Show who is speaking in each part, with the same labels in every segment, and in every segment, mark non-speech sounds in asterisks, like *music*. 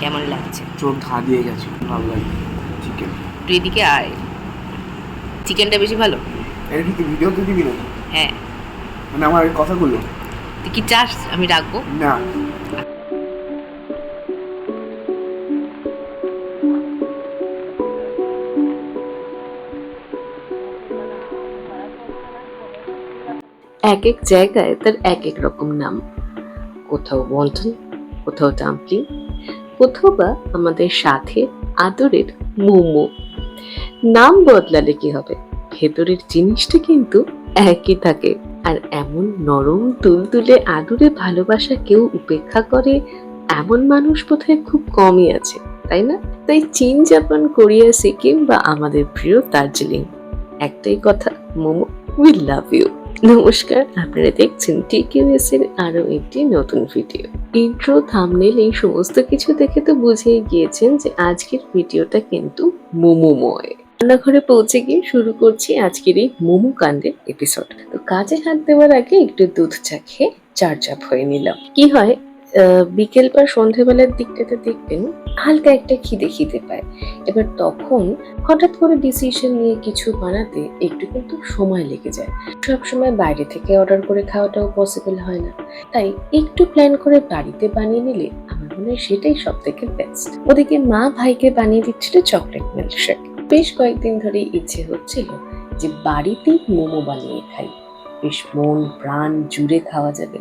Speaker 1: কেমন লাগছে?
Speaker 2: চোখ ধা দিয়ে গেছে ভালো লাগে চিকেন
Speaker 1: তুই এদিকে আয়। চিকেনটা বেশি ভালো?
Speaker 2: এটা কি তুই ভিডিওতে দিবি না?
Speaker 1: হ্যাঁ।
Speaker 2: মানে আমার কথাগুলো
Speaker 1: তুই কি চাস? আমি রাখব?
Speaker 2: না।
Speaker 3: এক এক জায়গায় তার এক এক রকম নাম। কোথাও বন্টন কোথাও ডাম্পলিং কোথাও বা আমাদের সাথে আদরের মোমো। নাম বদলালে কি হবে? ভেতরের জিনিসটা কিন্তু একই থাকে। আর এমন নরম, তুলতুলে, আদুরে ভালোবাসা কেউ উপেক্ষা করে, এমন মানুষ বোধহয় খুব কমই আছে, তাই না? তাই চীন, জাপান, কোরিয়া, সিকিম বা আমাদের প্রিয় দার্জিলিং। একটাই কথা, মোমো উই লাভ ইউ নমস্কার, আপনারা দেখছেন টিকিউএস এর আরও একটি নতুন ভিডিও। ইন্ট্রো থামনেল এই সমস্ত কিছু দেখে তো বুঝেই গিয়েছেন যে আজকের ভিডিওটা কিন্তু মোমোময়। রান্নাঘরে পৌঁছে গিয়ে শুরু করছি আজকের এই মোমো কাণ্ডের এপিসোড তো কাজে হাত দেওয়ার আগে একটু দুধ চা খেয়ে চার্জ আপ হয়ে নিলাম। কি হয়? বিকেল বা সন্ধেবেলার দিকটাতে দেখবেন হালকা একটা খিদে খিদে পায়। এবার তখন হঠাৎ করে ডিসিশন নিয়ে কিছু বানাতে একটু কিন্তু সময় লেগে যায়। সব সময় বাইরে থেকে অর্ডার করে খাওয়াটাও পসিবল হয় না। তাই একটু প্ল্যান করে বাড়িতে বানিয়ে নিলে আমার মনে হয় সেটাই সব থেকে বেস্ট ওদিকে মা ভাইকে বানিয়ে দিচ্ছিল চকলেট মিল্কশেক বেশ কয়েকদিন ধরে ইচ্ছে হচ্ছিল যে বাড়িতেই মোমো বানিয়ে খাই। বেশ মন প্রাণ জুড়ে খাওয়া যাবে।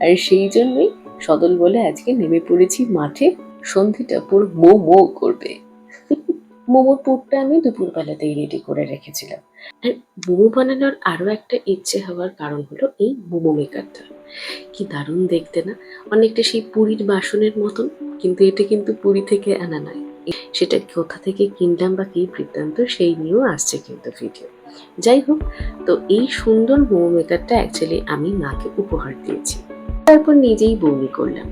Speaker 3: আর সেই জন্যই সদল বলে আজকে নেমে পড়েছি মাঠে। সন্ধিটা পুরো মো মো করবে। মোমোর পুরটা আমি দুপুরবেলাতেই রেডি করে রেখেছিলাম। আর মোমো বানানোর আরও একটা ইচ্ছে হওয়ার কারণ হলো এই মোমো মেকারটা কি দারুণ দেখতে না? অনেকটা সেই পুরীর বাসনের মতন, কিন্তু এটা কিন্তু পুরী থেকে আনা নয়। সেটা কোথা থেকে কিনলাম বা কি বৃত্তান্ত সেই নিয়েও আসছে কিন্তু ভিডিও যাই হোক, তো এই সুন্দর মোমো মেকারটা অ্যাকচুয়ালি আমি মাকে উপহার দিয়েছি। তারপর নিজেই বমি করলাম।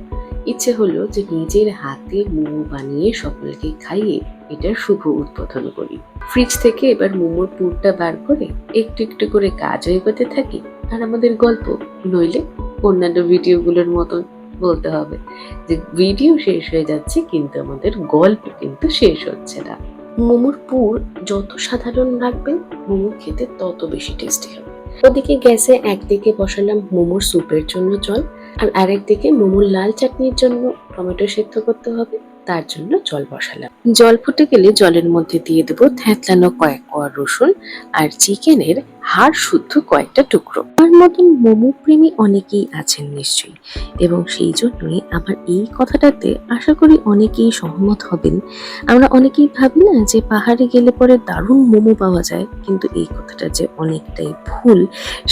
Speaker 3: ইচ্ছে হলো যে নিজের হাতে মোমো বানিয়ে সকলকে খাইয়ে এটার শুভ উদ্বোধন করি। ফ্রিজ থেকে এবার মোমোর পুরটা বার করে একটু একটু করে কাজও এগোতে থাকি আর আমাদের গল্প, নইলে অন্যান্য ভিডিওগুলোর মতন বলতে হবে যে ভিডিও শেষ হয়ে যাচ্ছে কিন্তু আমাদের গল্প কিন্তু শেষ হচ্ছে না। মোমোর পুর যত সাধারণ রাখবেন মোমো খেতে তত বেশি টেস্টি হবে। ওদিকে গ্যাসে একদিকে বসালাম মোমোর স্যুপের জন্য জল আর আরেকদিকে মোমোর লাল চাটনির জন্য টমেটো সেদ্ধ করতে হবে, তার জন্য জল বসালাম। জল ফুটে গেলে জলের মধ্যে দিয়ে দেবো থ্যাতলানো কয়েক কোয়া রসুন আর চিকেনের হাড় শুদ্ধ কয়েকটা টুকরো। আমার মতন মোমো প্রেমী অনেকেই আছেন নিশ্চয়ই, এবং সেই জন্যই আমার এই কথাটাতে আশা করি অনেকেই সহমত হবেন। আমরা অনেকেই ভাবি না যে পাহাড়ে গেলে পরে দারুণ মোমো পাওয়া যায়, কিন্তু এই কথাটা যে অনেকটাই ভুল,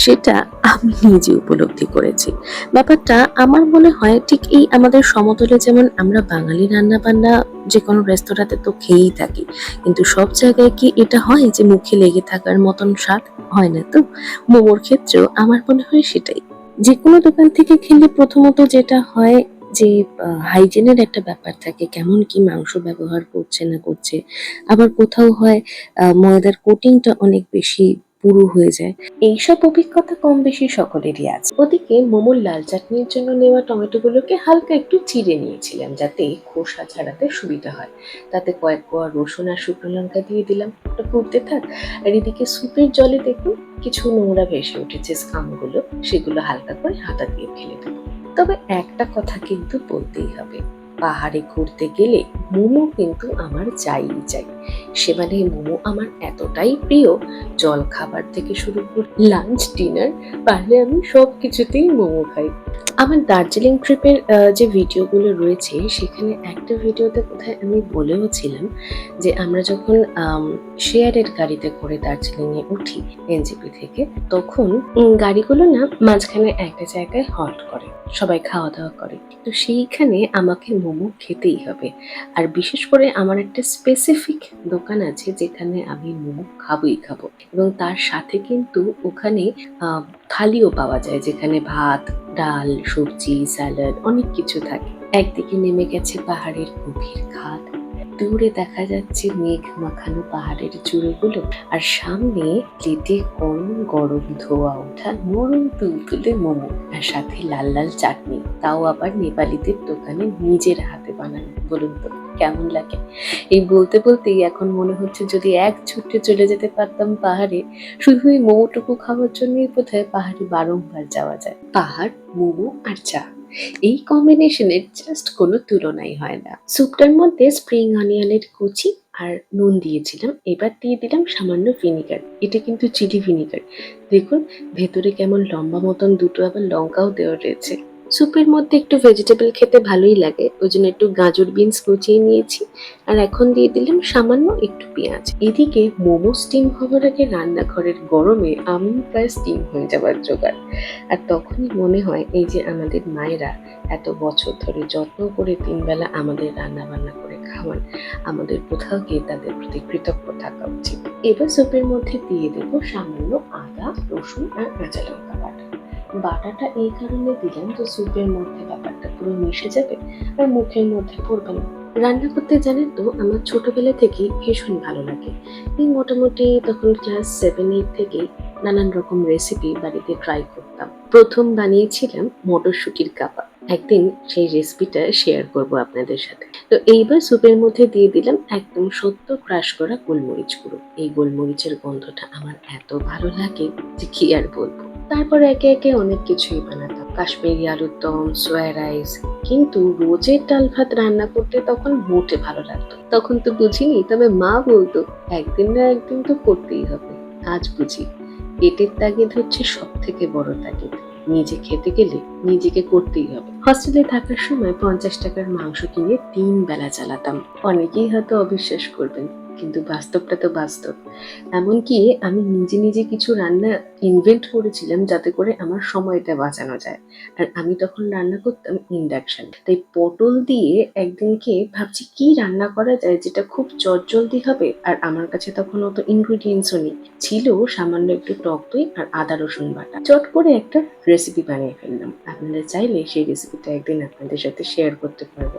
Speaker 3: সেটা আমি নিজে উপলব্ধি করেছি। ব্যাপারটা আমার মনে হয় ঠিক এই আমাদের সমতলে যেমন আমরা বাঙালি রান্না বান্না যে কোনো রেস্তোরাঁতে তো খেয়েই থাকি। কিন্তু সব জায়গায় কি এটা হয় যে মুখে লেগে থাকার মতন স্বাদ? হয় না তো? মোমোর ক্ষেত্রেও আমার মনে হয় সেটাই। যে কোনো দোকান থেকে খেলে প্রথমত যেটা হয় যে হাইজেনের একটা ব্যাপার থাকে, কেমন কি মাংস ব্যবহার করছে না করছে। আবার কোথাও হয় ময়দার কোটিংটা অনেক বেশি পুরু হয়ে যায়। এইসব অভিজ্ঞতা কম বেশি সকলেরই আছে। ওদিকে মোমোর লাল চাটনির জন্য নেওয়া টমেটোগুলোকে হালকা একটু চিড়ে নিয়েছিলাম যাতে খোসা ছাড়াতে সুবিধা হয়। তাতে কয়েক কোয়া রসুন আর শুকনো লঙ্কা দিয়ে দিলাম। ওটা ফুটতে থাক। আর এদিকে স্যুপের জলে দেখুন, কিছু নোংরা ভেসে উঠেছে স্কামগুলো। সেগুলো হালকা করে হাতা দিয়ে ফেলে দেবো। তবে একটা কথা কিন্তু বলতেই হবে। পাহাড়ে ঘুরতে গেলে মোমো কিন্তু আমার চাই চাই। সে মানে মোমো আমার এতটাই প্রিয়। জল খাবার থেকে শুরু করে লাঞ্চ ডিনার পারলে আমি সব কিছুতেই মোমো খাই। আমার দার্জিলিং ট্রিপের যে ভিডিওগুলো রয়েছে, সেখানে একটা ভিডিওতে কোথায় আমি বলেও ছিলাম যে আমরা যখন শেয়ারের গাড়িতে করে দার্জিলিংয়ে উঠি এনজিপি থেকে, তখন গাড়িগুলো না মাঝখানে একটা জায়গায় হল্ট করে, সবাই খাওয়া দাওয়া করে। তো সেইখানে আমাকে মোমো খেতেই হবে। আর বিশেষ করে আমার একটা স্পেসিফিক দোকান আছে যেখানে আমি মোমো খাবই খাব। এবং তার সাথে কিন্তু ওখানে থালিও পাওয়া যায়, যেখানে ভাত, ডাল, সবজি, স্যালাড অনেক কিছু থাকে। একদিকে নেমে গেছে পাহাড়ের গভীর খাদ দূরে দেখা যাচ্ছে মেঘ মাখানো পাহাড়ের চূড়োগুলো, আর সামনে প্লেটে গরম গরম ধোয়া ওঠা নরম তুলতুলে মোমো, আর সাথে লাল লাল চাটনি। তাও আবার নেপালিদের দোকানে নিজের হাতে বানানো, বলুন তো, কেমন লাগে? এই বলতে বলতেই এখন মনে হচ্ছে যদি এক ছুটে চলে যেতে পারতাম পাহাড়ে শুধু এই মোমোটুকু খাওয়ার জন্যই বোধহয় পাহাড়ে বারংবার যাওয়া যায়। পাহাড়, মোমো আর চা। এই কম্বিনেশনের জাস্ট কোনো তুলনাই হয় না। স্যুপটার মধ্যে স্প্রিং অনিয়নের কুচি আর নুন দিয়েছিলাম, এবার দিয়ে দিলাম সামান্য ভিনিগার এটা কিন্তু চিলি ভিনিগার দেখুন, ভেতরে কেমন লম্বা মতন দুটো আবার লঙ্কাও দেওয়া রয়েছে। স্যুপের মধ্যে একটু ভেজিটেবল খেতে ভালোই লাগে। ওই জন্য একটু গাজর বিনস কুচিয়ে নিয়েছি। আর এখন দিয়ে দিলাম সামান্য একটু পেঁয়াজ। এদিকে মোমো স্টিম হওয়ার আগে রান্নাঘরের গরমে আমি প্রায় স্টিম হয়ে যাবার জোগাড়। আর তখনই মনে হয় এই যে আমাদের মায়েরা এত বছর ধরে যত্ন করে তিনবেলা আমাদের রান্না বান্না করে খাওয়ান, আমাদের কোথাও গিয়ে তাদের প্রতি কৃতজ্ঞ থাকা উচিত। এবার স্যুপের মধ্যে দিয়ে দেবো সামান্য আদা, রসুন আর কাঁচা লঙ্কা। বাটাটা এই কারণে দিলাম যে স্যুপের মধ্যে ব্যাপারটা পুরো মিশে যাবে আর মুখের মধ্যে পড়বে না। রান্না করতে জানেন তো, আমার ছোটবেলা থেকেই ভীষণ ভালো লাগে। এই মোটামুটি তখন ক্লাস সেভেন এইট থেকেই নানান রকম রেসিপি বাড়িতে ট্রাই করতাম। প্রথম বানিয়েছিলাম মটরশুটির কাবা একদিন সেই রেসিপিটা শেয়ার করব আপনাদের সাথে। তো এইবার স্যুপের মধ্যে দিয়ে দিলাম একদম সত্য ক্রাশ করা গোলমরিচ গুঁড়ো। এই গোলমরিচের গন্ধটা আমার এত ভালো লাগে যে কি আর বলব। তারপর একে একে অনেক কিছুই বানাতাম। কাশ্মীরি আলুর দম সোয়া রাইস কিন্তু রোজের ডাল ভাত রান্না করতে তখন মোটে ভালো লাগতো। তখন তো বুঝিনি, তবে মা বলতো, একদিন না একদিন তো করতেই হবে। আজ বুঝি, পেটের তাগিদ হচ্ছে সব থেকে বড় তাগিদ। নিজে খেতে গেলে নিজেকে করতেই হবে। হস্টেলে থাকার সময় পঞ্চাশ টাকার মাংস কিনে তিন বেলা চালাতাম অনেকেই হয়তো অবিশ্বাস করবেন কিন্তু বাস্তবটা তো বাস্তব। এমনকি আমি নিজে নিজে কিছু রান্না ইনভেন্ট করেছিলাম যাতে করে আমার সময়টা বাঁচানো যায়। আর আমি তখন রান্না করতাম ইন্ডাকশন তাই পটল দিয়ে একদিনকে ভাবছি কি রান্না করা যায় যেটা খুব চটজলদি হবে আর আমার কাছে তখন অত ইনগ্রিডিয়েন্টসও নেই। ছিল সামান্য একটু টক দই আর আদা রসুন বাটা। চট করে একটা রেসিপি বানিয়ে ফেললাম। আপনারা চাইলে সেই রেসিপিটা একদিন আপনাদের সাথে শেয়ার করতে পারব।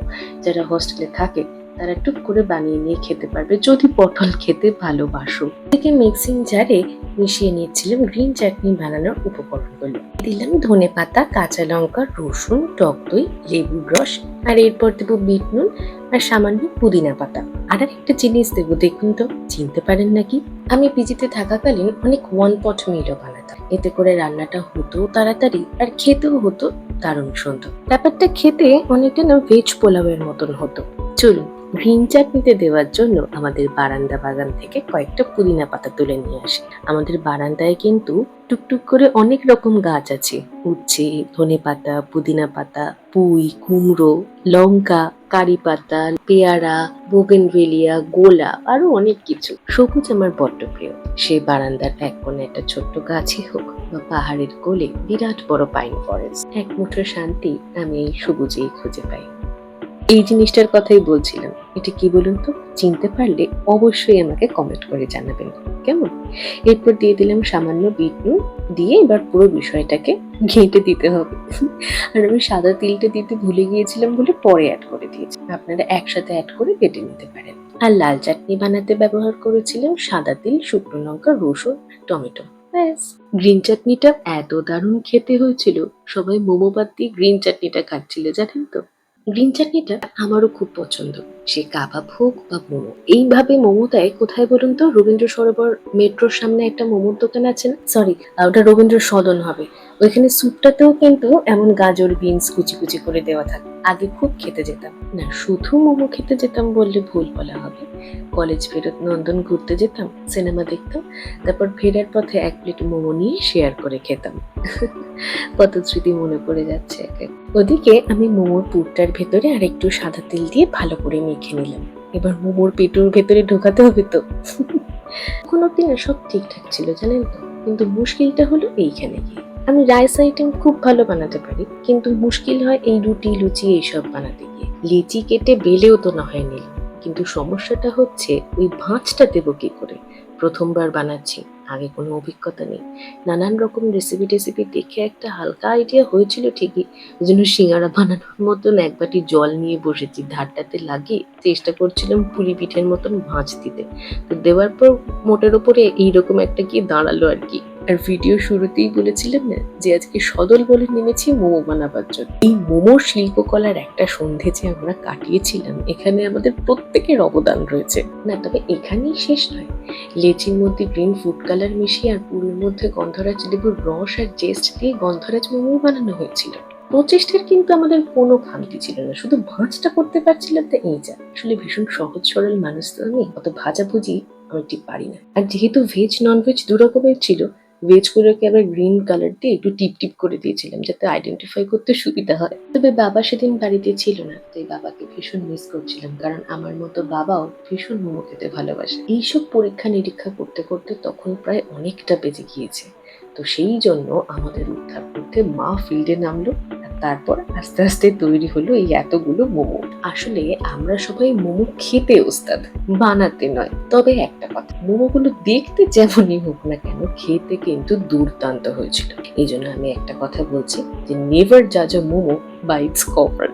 Speaker 3: যারা হস্টেলে থাকে তারা টুক করে বানিয়ে নিয়ে খেতে পারবে। যদি পটল খেতে ভালোবাসো। থেকে মিক্সিং জারে মিশিয়ে নিয়েছিলাম গ্রিন চাটনি বানানোর উপকরণগুলো। দিলাম ধনে পাতা, কাঁচা লঙ্কা, রসুন, টক দই, লেবুর রস, আর এরপর দেবো বিট নুন আর সামান্য পুদিনা পাতা। আর একটা জিনিস দেবো, দেখুন তো, চিনতে পারেন নাকি? আমি পিজিতে থাকাকালীন অনেক ওয়ান পট মিলও বানাতাম। এতে করে রান্নাটা হতো তাড়াতাড়ি আর খেতেও হতো দারুণ সুন্দর। ব্যাপারটা খেতে অনেকটা না ভেজ পোলাওয়ের মতন হতো। চলুন গ্রিন চাটনিতে দেওয়ার জন্য আমাদের বারান্দা বাগান থেকে কয়েকটা পুদিনা পাতা তুলে নিয়ে আসি। আমাদের বারান্দায় কিন্তু টুকটুক করে অনেক রকম গাছ আছে। উচ্ছে, ধনে পাতা, পুদিনা পাতা, পুঁই, কুমড়ো, লঙ্কা, কারি পাতা, পেয়ারা, বোগেনভেলিয়া, গোলা আরও অনেক কিছু। সবুজ আমার বড্ড প্রিয়। সে বারান্দার এক কোণে একটা ছোট্ট গাছই হোক বা পাহাড়ের কোলে বিরাট বড় পাইন ফরেস্ট। এক মুঠো শান্তি আমি এই সবুজেই খুঁজে পাই। এই জিনিসটার কথাই বলছিলাম। এটা কি বলুন তো? চিনতে পারলে অবশ্যই আমাকে কমেন্ট করে জানাবেন। কেমন? এরপর দিয়ে দিলাম সামান্য বিট নুন। দিয়ে এবার পুরো বিষয়টাকে ঘেঁটে দিতে হবে। আর আমি সাদা তিলটা দিতে ভুলে গিয়েছিলাম বলে পরে অ্যাড করে দিয়েছি। আপনারা একসাথে অ্যাড করে কেটে নিতে পারেন। আর লাল চাটনি বানাতে ব্যবহার করেছিলাম সাদা তিল, শুকনো লঙ্কা, রসুন, টমেটো। ব্যাস। গ্রিন চাটনিটা এত দারুণ খেতে হয়েছিল। সবাই মোমো বাদ দিয়ে গ্রিন চাটনিটা খাচ্ছিল, জানেন তো? গ্রিন চাটনিটা আমারও খুব পছন্দ। সে কাবাব হোক বা মোমো। এইভাবে মোমো দেয় কোথায় বলুন তো? রবীন্দ্র সরোবর মেট্রোর সামনে একটা মোমোর দোকান আছে না? সরি ওটা রবীন্দ্র সদন হবে। ওইখানে স্যুপটাতেও কিন্তু এমন গাজর, বিনস কুচি কুচি করে দেওয়া থাকে। আগে খুব খেতে যেতাম। না, শুধু মোমো খেতে যেতাম বললে ভুল বলা হবে। কলেজ ফেরত নন্দন ঘুরতে যেতাম, সিনেমা দেখতাম, তারপর ফেরার পথে এক প্লেট মোমো নিয়ে শেয়ার করে খেতাম। *laughs* কত স্মৃতি মনে পড়ে যাচ্ছে ওদিকে আমি মোমোর পুরটার ভেতরে আর একটু সাদা তেল দিয়ে ভালো করে মেখে নিলাম। এবার মোমোর পেটুর ভেতরে ঢোকাতে হবে তো। কোনো দিন সব ঠিকঠাক ছিল জানেন তো? কিন্তু মুশকিলটা হলো এইখানে গিয়ে। আমি রাইস আইটেম খুব ভালো বানাতে পারি, কিন্তু মুশকিল হয় এই রুটি, লুচি, এইসব বানাতে গিয়ে। লিচি কেটে বেলেও তো না হয় নিলাম। কিন্তু সমস্যাটা হচ্ছে, ওই ভাঁজটা দেবো কি করে? প্রথমবার বানাচ্ছি। আগে কোনো অভিজ্ঞতা নেই। নানান রকম রেসিপি টেসিপি দেখে একটা হালকা আইডিয়া হয়েছিল ঠিকই। ওই জন্য সিঙ্গারা বানানোর মতন এক বাটি জল নিয়ে বসেছি। ধারটাতে লাগিয়ে চেষ্টা করছিলাম পুলি পিঠের মতন ভাঁজ দিতে। তো দেওয়ার পর মোটের ওপরে এইরকম একটা কি দাঁড়াল আর কি। আর ভিডিও শুরুতেই বলেছিলাম না যে আজকে সদল বলে নেমেছি মোমো বানাবার জন্য। এই মোমো শিল্পকলার একটা সন্ধে যে আমরা কাটিয়েছিলাম, এখানে আমাদের প্রত্যেকের অবদান রয়েছে। না, তবে এখানেই শেষ নয়। লেচির মধ্যে গ্রিন ফুড কালার মিশিয়ে আর পুরের মধ্যে গন্ধরাজ লেবুর রস আর জেস্ট দিয়ে গন্ধরাজ মোমো বানানো হয়েছিল। প্রচেষ্টার কিন্তু আমাদের কোনো খামতি ছিল না, শুধু ভাঁজটা করতে পারছিলাম তো এই যা। আসলে ভীষণ সহজ সরল মানুষ তো আমি, অত ভাজাভুজি আমি ঠিক পারি না। আর যেহেতু ভেজ নন ভেজ দু রকমের ছিল ভেজ গুলোকে আবার গ্রিন কালার দিয়ে একটু টিপ টিপ করে দিয়েছিলাম যাতে আইডেন্টিফাই করতে সুবিধা হয়? তবে বাবা সেদিন বাড়িতে ছিল না, তাই বাবাকে ভীষণ মিস করছিলাম কারণ আমার মতো বাবাও ভীষণ মোমো খেতে ভালোবাসে। এইসব পরীক্ষা নিরীক্ষা করতে করতে তখন প্রায় অনেকটা বেজে গিয়েছে। তো সেই জন্য আমাদের উদ্ধার করতে মা ফিল্ডে নামলো। তারপর আস্তে আস্তে তৈরি হলো এই এতগুলো মোমো। আসলে আমরা সবাই মোমো খেতে ওস্তাদ, বানাতে নয়। তবে একটা কথা, মোমোগুলো দেখতে যেমনই হোক না কেন, খেতে কিন্তু দুর্দান্ত হয়েছিল। এই জন্য আমি একটা কথা বলছি যে নেভার যা যা মোমো বাই ইটস কভার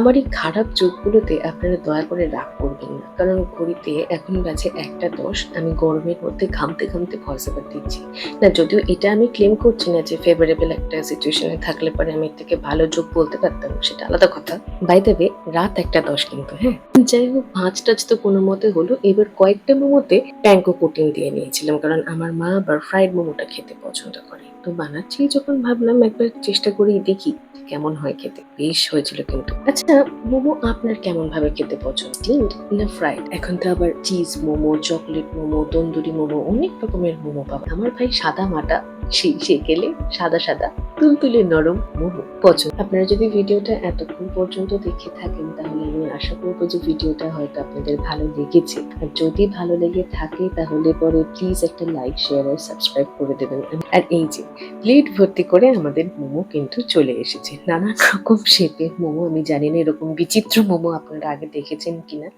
Speaker 3: আমার এই খারাপ চোখগুলোতে আপনারা দয়া করে রাগ করবেন না। কারণ ঘড়িতে এখন বাজে একটা দশ, আমি গরমের মধ্যে ঘামতে ঘামতে ভয়েস ওভার দিচ্ছি। না, যদিও এটা আমি ক্লেম করছি না যে ফেভারেবল একটা সিচুয়েশনে থাকলে পরে আমি থেকে ভালো যোগ বলতে পারতাম, সেটা আলাদা কথা। বাই দেবে রাত একটা দশ কিন্তু হ্যাঁ? যাই হোক ভাঁজ টাজ তো কোনো মতে হলো। এবার কয়েকটা মোমোতে ট্যাঙ্কো কোটিং দিয়ে নিয়েছিলাম, কারণ আমার মা আবার ফ্রাইড মোমোটা খেতে পছন্দ করে। তো বানাচ্ছি, যখন ভাবলাম একবার চেষ্টা করেই দেখি কেমন হয় খেতে। বেশ হয়েছিল কিন্তু। আচ্ছা মোমো আপনার কেমন ভাবে খেতে পছন্দ? স্টিমড না ফ্রাইড এখন তো আবার চিজ মোমো চকলেট মোমো, তন্দুরি মোমো, অনেক রকমের মোমো পাবে আমার ভাই সাদা মাটা, সেই সেকেলে সাদা সাদা, তুলতুলে নরম মোমো পছন্দ। আপনারা যদি ভিডিওটা এতক্ষণ পর্যন্ত দেখে থাকেন, তাহলে আমি আশা করব যে ভিডিওটা হয়তো আপনাদের ভালো লেগেছে। আর যদি ভালো লেগে থাকে, তাহলে পরে প্লিজ একটা লাইক শেয়ার আর সাবস্ক্রাইব করে দেবেন। আর এই যে প্লেট ভর্তি করে আমাদের মোমো কিন্তু চলে এসেছে। নানান রকম শেপের মোমো, আমি জানি না এরকম বিচিত্র মোমো আপনারা আগে দেখেছেন কিনা।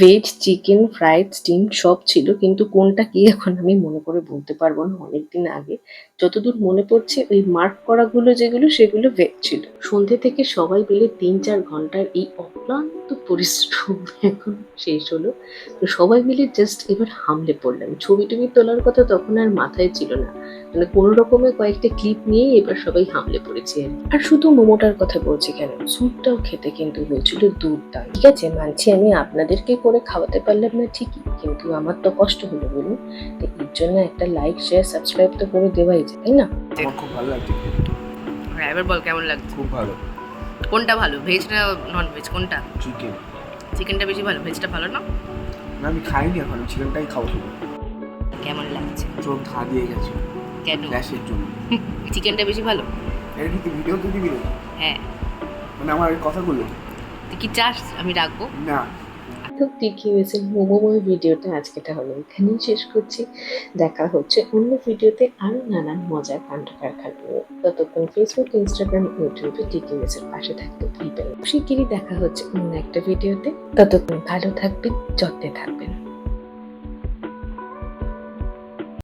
Speaker 3: ভেজ চিকেন ফ্রাইড স্টিম সব ছিল, কিন্তু কোনটা কি এখন আমি মনে করে বলতে পারব না অনেকদিন আগে। যতদূর মনে পড়ছে, ওই মার্ক করাগুলো যেগুলো, সেগুলো ভেজ ছিল। সন্ধে থেকে সবাই মিলে তিন চার ঘণ্টার এই অক্লান্ত পরিশ্রম এখন শেষ হলো। তো সবাই মিলে জাস্ট এবার হামলে পড়লাম। ছবি টবি তোলার কথা তখন আর মাথায় ছিল না। মানে কোনো রকমের কয়েকটা ক্লিপ নিয়েই এবার সবাই হামলে পড়েছে। আর শুধু মোমোটার কথা বলছি কেন? স্যুপটাও খেতে কিন্তু হয়েছিল দুধদান ঠিক আছে মানছি আমি আপনাদেরকে করে খাওয়াতে পারলাম না ঠিকই কিন্তু আমার তো কষ্ট হলো বলুন। তো এর জন্য একটা লাইক শেয়ার সাবস্ক্রাইব তো করে দেওয়াই যায় তাই না?
Speaker 2: আমার খুব ভালো লাগছে।
Speaker 1: হ্যাঁ এবার বল কেমন লাগছে?
Speaker 2: খুব ভালো।
Speaker 1: কোনটা ভালো ভেজ না নন ভেজ কোনটা
Speaker 2: চিকেন
Speaker 1: চিকেনটা বেশি ভালো ভেজটা ভালো না?
Speaker 2: না আমি খাইনি এখন চিকেনটাই খাব।
Speaker 1: কেমন লাগছে?
Speaker 2: চোখ ধা দিয়ে গেছে।
Speaker 1: কেন?
Speaker 2: গ্যাসের জন্য। *laughs*
Speaker 1: চিকেনটা বেশি ভালো?
Speaker 2: এর কি ভিডিও তো দিবি
Speaker 1: হ্যাঁ।
Speaker 2: মানে আমার কথাগুলো।
Speaker 1: তুই কি চাস আমি রাখব?
Speaker 2: না।
Speaker 3: তো টিকি হয়েছে মোমোময় ভিডিওটা আজকে তাহলে এখানেই শেষ করছি। দেখা হচ্ছে অন্য ভিডিওতে আরও নানান মজার কাণ্ড কারখানা ততক্ষণ ফেসবুক ইনস্টাগ্রাম ইউটিউবে টিকি মেসের পাশে থাকতে ভুলবেন। শিগগিরই দেখা হচ্ছে অন্য একটা ভিডিওতে। ততক্ষণ ভালো থাকবেন যত্নে থাকবেন।